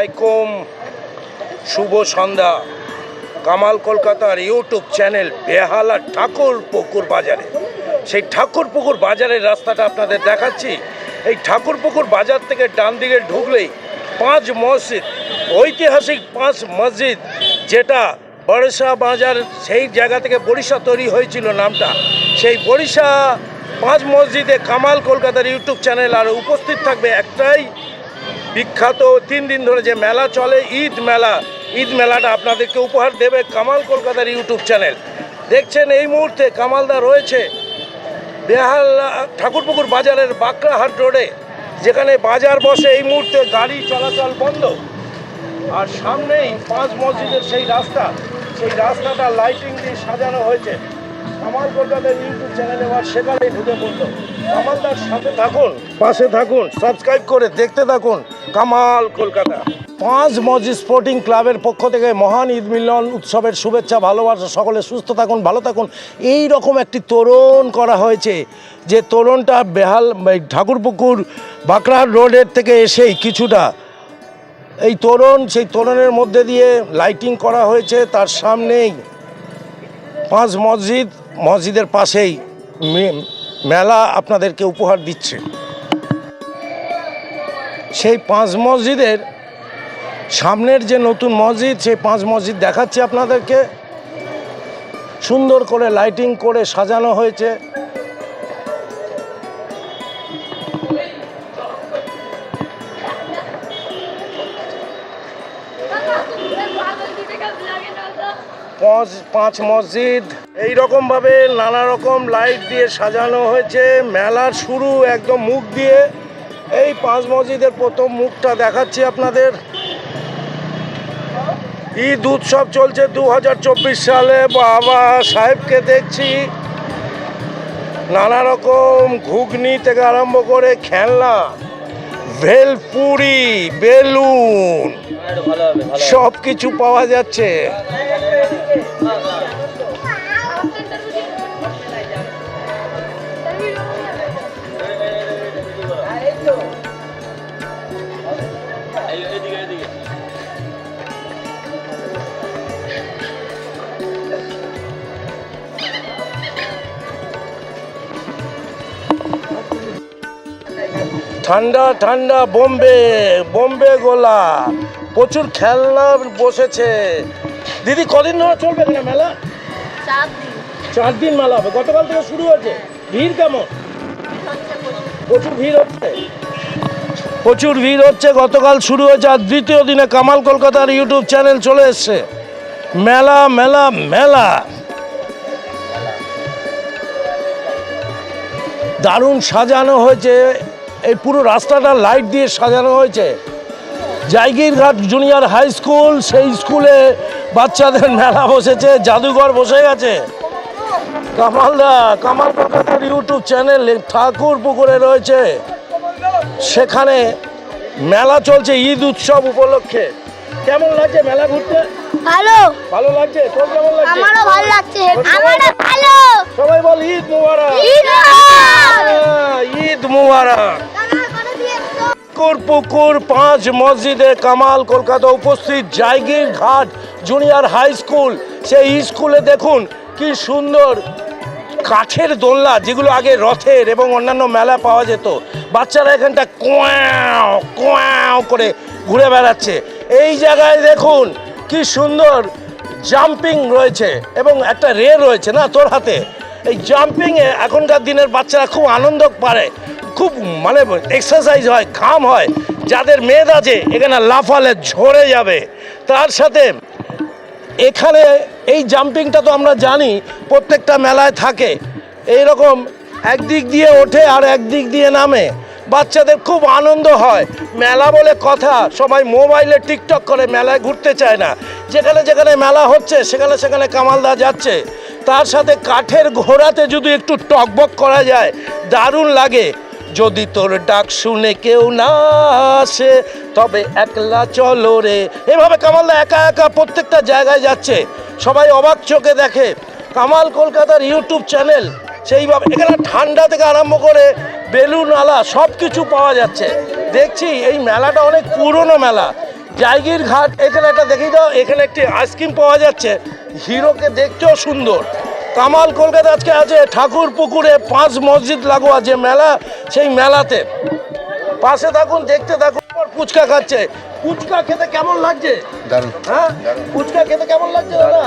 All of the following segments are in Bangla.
আলাইকুম। শুভ সন্ধ্যা। কামাল কলকাতার ইউটিউব চ্যানেল বেহালা ঠাকুর পুকুর বাজারে। সেই ঠাকুর পুকুর বাজারের রাস্তাটা আপনাদের দেখাচ্ছি। এই ঠাকুর পুকুর বাজার থেকে ডান দিকে ঢুকলেই পাঁচ মসজিদ, ঐতিহাসিক পাঁচ মসজিদ, যেটা বরিশা বাজার সেই জায়গা থেকে বরিশা তৈরি হয়েছিল নামটা। সেই বরিশা পাঁচ মসজিদে কামাল কলকাতার ইউটিউব চ্যানেল আর উপস্থিত থাকবে একটাই বিখ্যাত তিন দিন ধরে যে মেলা চলে, ঈদ মেলা। ঈদ মেলাটা আপনাদেরকে উপহার দেবে কামাল কলকাতার ইউটিউব চ্যানেল। দেখছেন এই মুহূর্তে কামালদা রয়েছে বেহালা ঠাকুরপুকুর বাজারের বাঁকড়াহাট রোডে, যেখানে বাজার বসে এই মুহূর্তে গাড়ি চলাচল বন্ধ। আর সামনেই পাঁচ মসজিদের সেই রাস্তা, সেই রাস্তাটা লাইটিং দিয়ে সাজানো হয়েছে। কামাল কলকাতার ইউটিউব চ্যানেলে আবার সেখানেই ঢুকে পড়ল। কামালদার সাথে থাকুন, পাশে থাকুন সাবস্ক্রাইব করে দেখতে থাকুন। কামাল কলকাতা। পাঁচ মসজিদ স্পোর্টিং ক্লাবের পক্ষ থেকে মহান ঈদ মিলন উৎসবের শুভেচ্ছা, ভালোবাসা, সকলে সুস্থ থাকুন, ভালো থাকুন। এই রকম একটি তোরণ করা হয়েছে, যে তোরণটা বেহাল ঠাকুরপুকুর বাঁকড়াহাট রোডের থেকে এসেই কিছুটা। এই তোরণ, সেই তোরণের মধ্যে দিয়ে লাইটিং করা হয়েছে, তার সামনেই। পাঁচ মসজিদ, মসজিদের পাশেই মেলা আপনাদেরকে উপহার দিচ্ছে। সেই পাঁচ মসজিদের সামনের যে নতুন মসজিদ, সেই পাঁচ মসজিদ দেখাচ্ছি আপনাদেরকে। সুন্দর করে লাইটিং করে সাজানো হয়েছে। পাঁচ মসজিদ। এই রকমভাবে নানা রকম লাইট দিয়ে সাজানো হয়েছে। মেলার শুরু একদম মুখ দিয়ে। এই পাঁচ মসজিদের প্রথম মুখটা দেখাচ্ছি আপনাদের। ঈদ উৎসব চলছে দু হাজার চব্বিশ সালে। বাবা সাহেবকে দেখছি। নানা রকম ঘুগনি থেকে আরম্ভ করে খেলনা। ভেলপুরি বেলুন। সব কিছু পাওয়া যাচ্ছে। ঠান্ডা ঠান্ডা বোম্বে বোম্বে গোলা। প্রচুর খেলনা বসেছে। দিদি কদিন ধরে চলবে এখানে মেলা? চার দিন মেলা হবে। গতকাল থেকে শুরু হয়েছে। ভিড় কেমন। প্রচুর ভিড় হচ্ছে। প্রচুর ভিড় হচ্ছে। গতকাল শুরু হয়েছে আর দ্বিতীয় দিনে কামাল কলকাতার ইউটিউব চ্যানেল চলে এসছে। মেলা মেলা মেলা। দারুণ সাজানো হয়েছে। এই পুরো রাস্তাটা লাইট দিয়ে সাজানো হয়েছে। জায়গিরঘাট জুনিয়র হাই স্কুল, সেই স্কুলে বাচ্চাদের মেলা বসেছে, জাদুঘর বসে গেছে। কামালদা কামাল কলকাতার ইউটিউব চ্যানেল ঠাকুর পুকুরে রয়েছে। সেখানে মেলা চলছে, ঈদ উৎসব উপলক্ষে। কেমন লাগছে মেলা ঘুরতে? ভালো। ভালো লাগছে? তোর কেমন লাগছে? আমারও ভালো লাগছে। আমারও ভালো। সবাই বল ঈদ মুবারক। ঈদ হ্যাঁ, ঈদ মুবারক। পুকুর পাঁচ মসজিদে কামাল কলকাতা উপস্থিত জায়গির ঘাট জুনিয়র হাই স্কুল। সেই স্কুলে দেখুন কি সুন্দর কাঠের দোলনা যেগুলো আগে রথের এবং অন্যান্য মেলা পাওয়া যেত। বাচ্চারা এখানটা কোয়াও কোয়াও করে ঘুরে বেড়াচ্ছে। এই জায়গায় দেখুন কি সুন্দর জাম্পিং রয়েছে এবং একটা রে রয়েছে না তোর হাতে? এই জাম্পিংয়ে এখনকার দিনের বাচ্চারা খুব আনন্দ পারে, খুব মানে এক্সারসাইজ হয়, ঘাম হয়। যাদের মেদ আছে, এখানে লাফালে ঝরে যাবে। তার সাথে এখানে এই জাম্পিংটা তো আমরা জানি, প্রত্যেকটা মেলায় থাকে। এই রকম একদিক দিয়ে ওঠে আর একদিক দিয়ে নামে। বাচ্চাদের খুব আনন্দ হয়। মেলা বলে কথা, সবাই মোবাইলে টিকটক করে, মেলায় ঘুরতে চায় না। যেখানে যেখানে মেলা হচ্ছে, সেখানে সেখানে কামালদা যাচ্ছে। তার সাথে কাঠের ঘোড়াতে যদি একটু টকবক করা যায়, দারুণ লাগে। যদি তোর ডাক শুনে কেউ না আসে, তবে একলা চলো রে। এভাবে কামালদা একা একা প্রত্যেকটা জায়গায় যাচ্ছে। সবাই অবাক চোখে দেখে। কামাল কলকাতার ইউটিউব চ্যানেল, সেইভাবে এখানে ঠান্ডা থেকে আরম্ভ করে বেলুন আলা সব কিছু পাওয়া যাচ্ছে। দেখছি এই মেলাটা অনেক পুরনো মেলা। জায়গির ঘাট, এখানে একটা দেখি দাও এখানে একটি আইসক্রিম পাওয়া যাচ্ছে। হিরোকে দেখতেও সুন্দর। কামাল কলকাতা আজকে আছে ঠাকুর পুকুরে পাঁচ মসজিদ লাগোয়া যে মেলা, সেই মেলাতে। পাশে থাকুন, দেখতে থাকুন, ফুচকা খাচ্ছে। ফুচকা খেতে কেমন লাগছে? দারুণ। হ্যাঁ? ফুচকা খেতে কেমন লাগছে দাদা?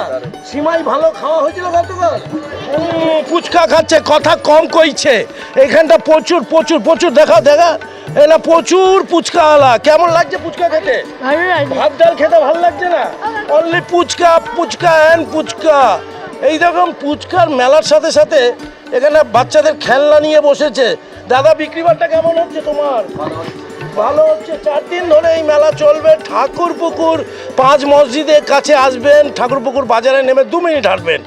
সিমাই ভালো খাওয়া হয়েছিল গতকাল ফুচকা খাচ্ছে কথা কম কইছে। এখানটা প্রচুর প্রচুর প্রচুর দেখা দেখা। এটা প্রচুর ফুচকা আলা কেমন লাগছে ফুচকা খেতে? ভালো লাগে ভাত ডাল খেতে ভালো লাগছে না? Only fuchka fuchka and fuchka. এই রকম ফুচকার মেলার সাথে সাথে এখানে বাচ্চাদের খেলনা নিয়ে বসেছে। দাদা বিক্রি বাট্টা কেমন হচ্ছে তোমার? ভালো হচ্ছে, চার দিন ধরে এই মেলা চলবে, ঠাকুর পুকুর, পাঁচ মসজিদের কাছে আসবেন, ঠাকুর পুকুর বাজারে নেমে দু মিনিট হাঁটবেন।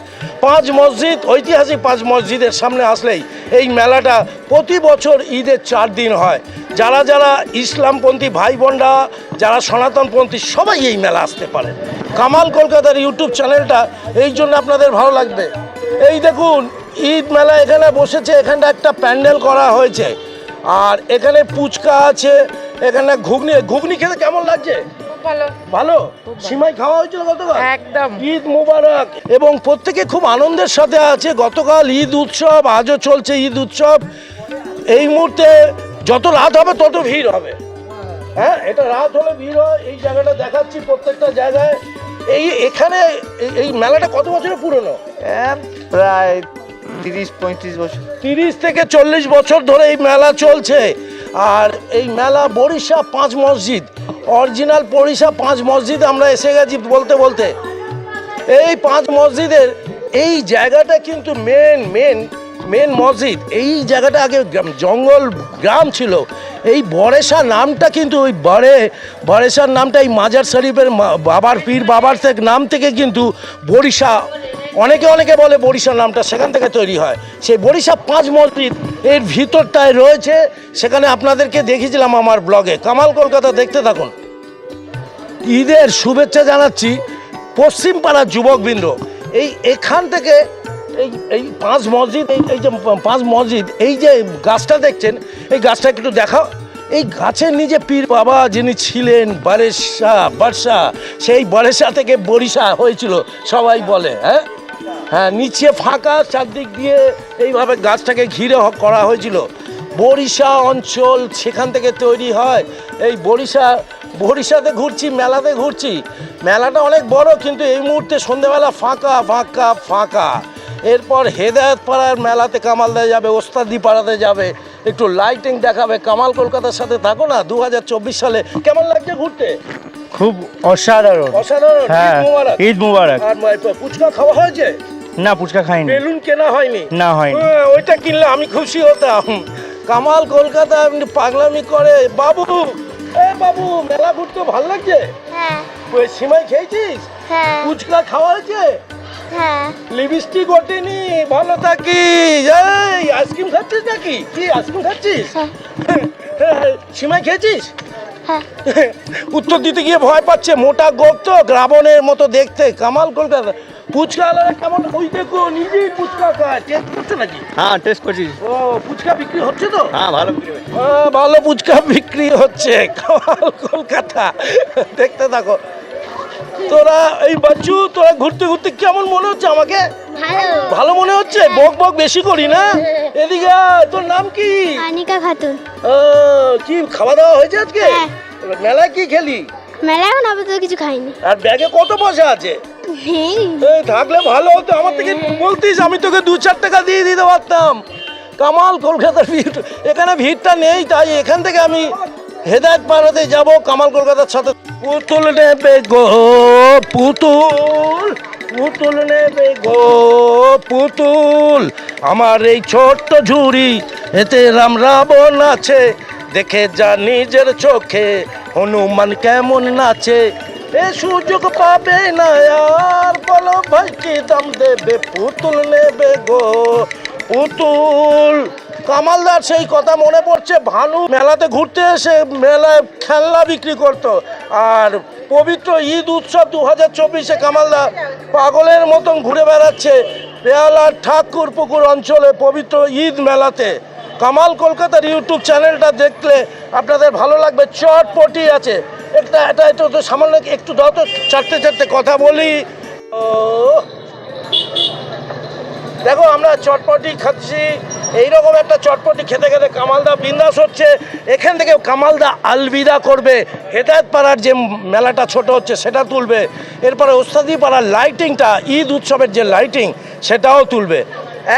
পাঁচ মসজিদ, ঐতিহাসিক পাঁচ মসজিদের সামনে আসলেই এই মেলাটা প্রতি বছর ঈদের চার দিন হয়। যারা যারা ইসলামপন্থী ভাই বোনরা যারা সনাতনপন্থী, সবাই এই মেলা আসতে পারে। কামাল কলকাতার ইউটিউব চ্যানেলটা, এই জন্য আপনাদের ভালো লাগবে। এই দেখুন, ঈদ মেলা এখানে বসেছে, এখানটা একটা প্যান্ডেল করা হয়েছে। আর এখানে পুচকা আছে এখানে ঘুগনি ঘুগনি খেতে কেমন লাগছে? ভালো। ভালো? সিমাই খাওয়া হয়েছিল গতকাল? একদম। ঈদ মুবারক। এবং প্রত্যেকে খুব আনন্দের সাথে আছে গতকাল ঈদ উৎসব আজও চলছে ঈদ উৎসব। এই মুহূর্তে যত রাত হবে তত ভিড় হবে। হ্যাঁ এটা রাত হলে ভিড় হয় এই জায়গাটা দেখাচ্ছি প্রত্যেকটা জায়গায়। এই এখানে এই- এই মেলাটা কত বছরের পুরনো? প্রায় তিরিশ, পঁয়ত্রিশ বছর। তিরিশ থেকে চল্লিশ বছর ধরে এই মেলা চলছে। আর এই মেলা বরিশা পাঁচ মসজিদ, অরিজিনাল বরিশা পাঁচ মসজিদ আমরা এসে গেছি বলতে বলতে। এই পাঁচ মসজিদের, এই জায়গাটা কিন্তু মেন মেন মেন মসজিদ, এই জায়গাটা আগে জঙ্গল গ্রাম ছিল। এই বরেশা নামটা কিন্তু ওই বরে, বরেশার নামটা এই মাজার শরীফের বাবার পীর বাবার থেকে নাম থেকে কিন্তু বরিশা, অনেকে অনেকে বলে বরিশা নামটা সেখান থেকে তৈরি হয়। সেই বরিশা পাঁচ মসজিদ, এর ভিতরটায় রয়েছে, সেখানে আপনাদেরকে দেখিয়েছিলাম আমার ব্লগে। কামাল কলকাতা দেখতে থাকুন। ঈদের শুভেচ্ছা জানাচ্ছি পশ্চিম পাড়ার যুবকবৃন্দ। এই এখান থেকে এই এই পাঁচ মসজিদ, এই এই যে পাঁচ মসজিদ, এই যে গাছটা দেখছেন, এই গাছটা একটু দেখাও। এই গাছের নিচে পীর বাবা যিনি ছিলেন, বারেশা বারসা সেই বারেশা থেকে বরিশা হয়েছিল, সবাই বলে হ্যাঁ? হ্যাঁ নিচে ফাঁকা চারদিক দিয়ে এইভাবে গাছটাকে ঘিরে করা হয়েছিল। বরিশা অঞ্চল সেখান থেকে তৈরি হয়। এই বরিশা বরিশাতে ঘুরছি, মেলাতে ঘুরছি। মেলাটা অনেক বড়, কিন্তু এই মুহূর্তে সন্ধেবেলা ফাঁকা ফাঁকা ফাঁকা। এরপর হেদায়ত পাড়ার মেলাতে কামাল কামালদা যাবে ওস্তাদি পাড়াতে যাবে। একটু লাইটিং দেখাবে কামাল কলকাতার সাথে থাকো না দু হাজার চব্বিশ সালে। কেমন লাগছে ঘুরতে? খুব অসাধারণ। অসাধারণ? ঈদ হ্যাঁ ঈদ মুবারক। আর ফুচকা খাওয়া হয়েছে? না ফুচকা খাইনি। বেলুন কেনা হয়নি? না হয়নি। হ্যাঁ, ওইটা কিনলে আমি খুশি হতাম। কামাল কলকাতা এমনি পাগলামি করে বাবু এ বাবু মেলা ঘুরতে ভালো লাগছে? হ্যাঁ। ওই সিমাই খেয়েছিস? হ্যাঁ। ফুচকা খাওয়া হয়েছে? হ্যাঁ। লিপস্টিক ওঠেনি ভালো থাকি এই আইসক্রিম খাচ্ছিস নাকি? কি আইসক্রিম খাচ্ছিস? সিমাই খেয়েছিস? হ্যাঁ। উত্তর দিতে গিয়ে ভয় পাচ্ছে মোটা গোপ তো রাবণের মতো দেখতে। কামাল কলকাতা। ফুচকা কেমন? ওই দেখো নিজেই ফুচকা খায়। টেস্ট করছে নাকি? হ্যাঁ টেস্ট করছি। ও ফুচকা বিক্রি হচ্ছে তো? হ্যাঁ ভালো। ভালো ফুচকা বিক্রি হচ্ছে। কামাল কলকাতা। দেখতে থাকো। তোরা এই বাচ্চু তোরা ঘুরতে ঘুরতে কেমন মনে হচ্ছে আমাকে? ভালো। মনে হচ্ছে? বক বক বেশি করি না? এদিকে তোর নাম কি? আনিকা খাতুন। কি খাওয়া দাওয়া হয়েছে আজকে? হ্যাঁ। মেলায় কি খেলি? আপাতত কিছু খাইনি। আর ব্যাগে কত পয়সা আছে? থাকলে ভালো হতো। আমার থেকে বলতিস আমি তোকে দু চার টাকা দিয়ে দিতে পারতাম। কামাল কলকাতার ভিড়। এখানে ভিড়টা নেই তাই এখান থেকে আমি হেদায়ত পাড়াতে যাব কামাল কলকাতার সাথে পুতুল নেবে গো পুতুল পুতুল নেবে গো পুতুল। আমার এই ছোট্ট ঝুড়ি এতে রাম রাবণ আছে, দেখে যা নিজের চোখে, হনুমান কেমন নাচে। এ সুযোগ পাবে না আর, বলো ভাই কি দাম দেবে? পুতুল নেবে গো পুতুল। কামালদার সেই কথা মনে পড়ছে, ভানু মেলাতে ঘুরতে এসে মেলায় খেলনা বিক্রি করতো। আর পবিত্র ঈদ উৎসব দু হাজার চব্বিশে কামালদা পাগলের মতন ঘুরে বেড়াচ্ছে পেয়ালার ঠাকুর পুকুর অঞ্চলে পবিত্র ঈদ মেলাতে। কামাল কলকাতার ইউটিউব চ্যানেলটা দেখলে আপনাদের ভালো লাগবে, চটপটি আছে। একটা এটা তো সামান্য একটু দাও তো চারটে চারটে কথা বলি। ও দেখো, আমরা চটপটি খাচ্ছি। এইরকম একটা চটপটি খেতে খেতে কামালদা বিন্দাস হচ্ছে। এখান থেকে কামালদা আলবিদা করবে। হেদায়ত পাড়ার যে মেলাটা ছোট হচ্ছে, সেটা তুলবে। এরপরে ওস্তাদি পাড়ার লাইটিংটা ঈদ উৎসবের যে লাইটিং সেটাও তুলবে।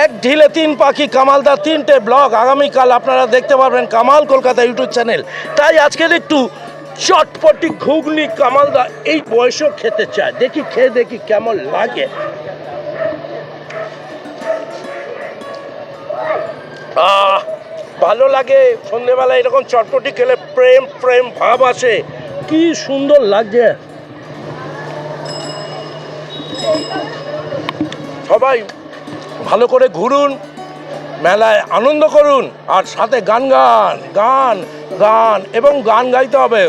এক ঢিলে তিন পাখি, কামালদা তিনটে ব্লগ। আগামীকাল আপনারা দেখতে পারবেন কামাল কলকাতা ইউটিউব চ্যানেল। তাই আজকের একটু চটপটি ঘুগনি কামালদা এই বয়সেও খেতে চায়। দেখি, খেয়ে দেখি কেমন লাগে। ভালো লাগে। সন্ধেবেলা এরকম চটপটি খেলে প্রেম প্রেম ভাব আসে। কি সুন্দর লাগছে। সবাই ভালো করে ঘুরুন, মেলায় আনন্দ করুন, আর সাথে গান গান গান গান, এবং গান গাইতে হবে।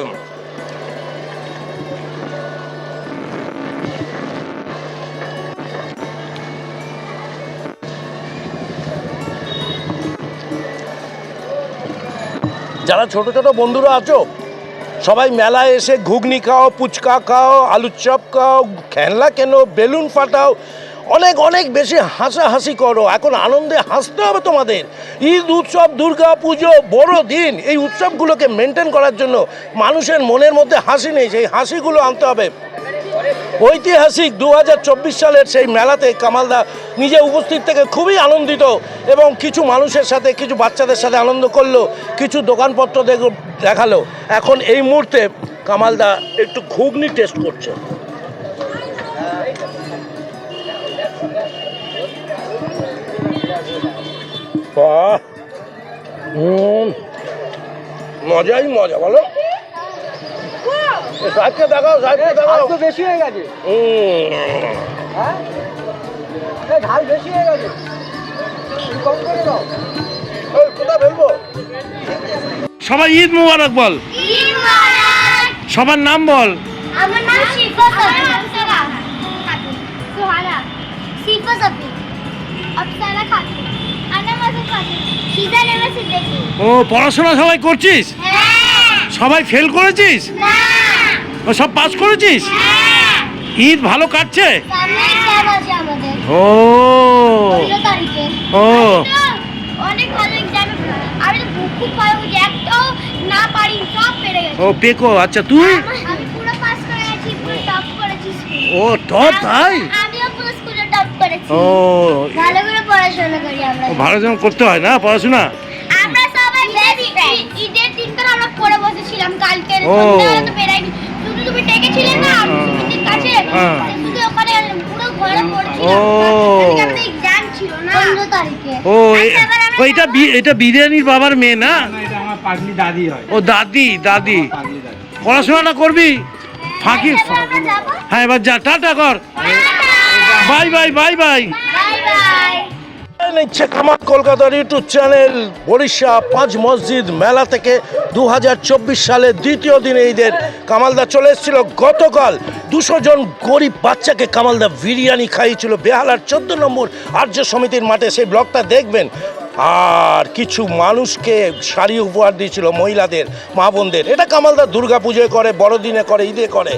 যারা ছোট ছোট বন্ধুরা আছো, সবাই মেলায় এসে ঘুগনি খাও, পুচকা খাও, আলুর চপ খাও, খেলনা কেনো, বেলুন ফাটাও, অনেক অনেক বেশি হাসাহাসি করো। এখন আনন্দে হাসতে হবে তোমাদের। ঈদ, উৎসব দুর্গা পুজো বড় দিন, এই উৎসবগুলোকে মেনটেন করার জন্য মানুষের মনের মধ্যে হাসি নেই, সেই হাসিগুলো আনতে হবে। ঐতিহাসিক দু হাজার চব্বিশ সালের সেই মেলাতে কামালদা নিজে উপস্থিত থেকে খুবই আনন্দিত এবং কিছু মানুষের সাথে, কিছু বাচ্চাদের সাথে আনন্দ করল, কিছু দোকানপত্র দেখ- দেখাল। এখন এই মুহূর্তে কামালদা একটু ঘুগনি টেস্ট করছে। মজাই মজা, বলো। সাহেবকে দেখাও সাহেবকে দেখাও। তো বেশি হয়ে গেছে। হ্যাঁ? এই ঝাল বেশি হয়ে গেছে। কম করে দাও। কোথায় ফেলব? সবাই ঈদ মুবারক বল। সবার নাম বল। আমার নাম শিফা সাফি সুহানা। শিফা সাফি অপ্সরা খাতুন ও পড়াশোনা সবাই করছিস? হ্যাঁ। সবাই ফেল করেছিস? না। সব পাস করেছিস? হ্যাঁ। ঈদ ভালো কাটছে? ও। ও। অনেক ভালো এক্সাম আমি তো খুব খুব ভালো বুঝি একটাও না পারি সব পেরে গেছি। ও পেকো আচ্ছা তুই? ও টপ তাই? আমিও পুরো স্কুলে টপ করেছি। ও। ভালো করে পড়াশোনা করি আমরা। ভালো করতে হয় না পড়াশোনা? আমরা সবাই ঈদের দিনকার আমরা পড়ে বসেছিলাম কালকে। সন্ধ্যাবেলা তো বেরাইনি তুমি ডেকেছিলে না? সুমিতির কাছে। হ্যাঁ। শুধু ওখানে পুরো ঘরে ও। এক্সাম ছিল না। পনেরো তারিখে। ও এ- আচ্ছা, এটা বি- এটা বিরিয়ানির বাবার মেয়ে না? না এটা আমার পাগলি দাদি হয়। ও দাদি দাদি। পড়াশোনাটা করবি? ফাঁকি। হ্যাঁ এবার যা। টাটা কর। Bye bye bye bye. Bye bye. নিচ্ছে কামাল কলকাতার ইউটিউব চ্যানেল। বরিশা পাঁচ মসজিদ মেলা থেকে দু সালের দ্বিতীয় দিনে ঈদের কামালদা চলে এসেছিল। গতকাল দুশো জন গরিব বাচ্চাকে কামালদা বিরিয়ানি খাইয়েছিল। বেহালার চোদ্দ নম্বর আর্য সমিতির মাঠে সেই ব্লগটা দেখবেন। আর কিছু মানুষকে শাড়ি উপহার দিয়েছিল মহিলাদের, মা বোনদের। এটা কামালদা দুর্গা পুজোয় করে, বড়দিনে করে, ঈদে করে।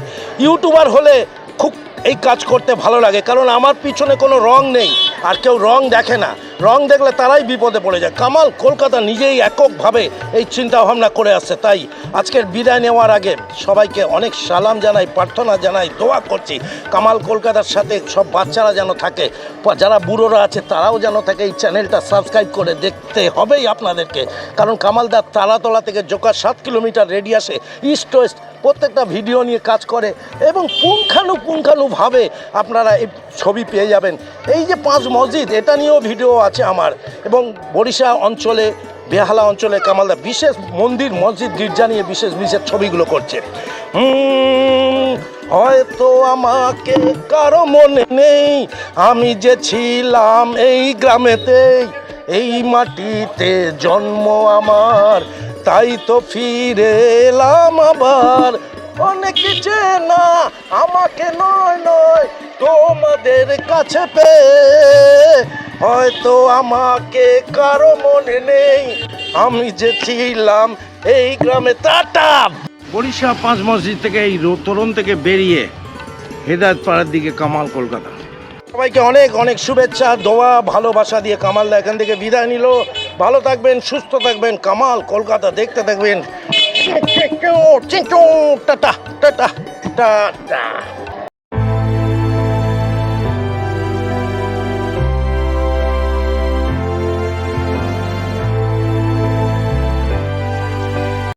ইউটিউবার হলে খুব এই কাজ করতে ভালো লাগে, কারণ আমার পিছনে কোনো রং নেই, আর কেউ রং দেখে না। রং দেখলে তারাই বিপদে পড়ে যায়। কামাল কলকাতা নিজেই এককভাবে এই চিন্তা ভাবনা করে আসছে, তাই আজকের বিদায় নেওয়ার আগে সবাইকে অনেক সালাম জানাই, প্রার্থনা জানাই, দোয়া করছি। কামাল কলকাতার সাথে সব বাচ্চারা যেন থাকে যারা বুড়োরা আছে তারাও যেন থাকে এই চ্যানেলটা সাবস্ক্রাইব করে দেখতে হবেই আপনাদেরকে। কারণ কামালদার তারাতলা থেকে জোকা সাত কিলোমিটার রেডিয়াসে ইস্ট ওয়েস্ট প্রত্যেকটা ভিডিও নিয়ে কাজ করে এবং পুঙ্খানুপুঙ্খানুভাবে আপনারা এই ছবি পেয়ে যাবেন। এই যে পাঁচ মসজিদ, এটা নিয়েও ভিডিও আছে আমার এবং বরিশা অঞ্চলে, বেহালা অঞ্চলে কামালদা বিশেষ মন্দির, মসজিদ গির্জা নিয়ে বিশেষ বিশেষ ছবিগুলো করছে। হয়তো আমাকে কারও মনে নেই, আমি যে ছিলাম এই গ্রামেতেই, এই মাটিতে জন্ম আমার। তাই তো ফিরে এলাম আবার। অনেক চেনা আমাকে নয় নয় তোমাদের কাছে পেয়ে। হয়তো আমাকে কারও মনে নেই আমি যে ছিলাম এই গ্রামে টাটা বরিশা পাঁচ মসজিদ থেকে এই তরুণ থেকে বেরিয়ে হেদায়তপাড়ার দিকে কামাল কলকাতা। সবাইকে অনেক অনেক শুভেচ্ছা দোয়া ভালোবাসা দিয়ে কামালদা এখান থেকে বিদায় নিল। ভালো থাকবেন সুস্থ থাকবেন কামাল কলকাতা দেখতে থাকবেন। Tata tata tata.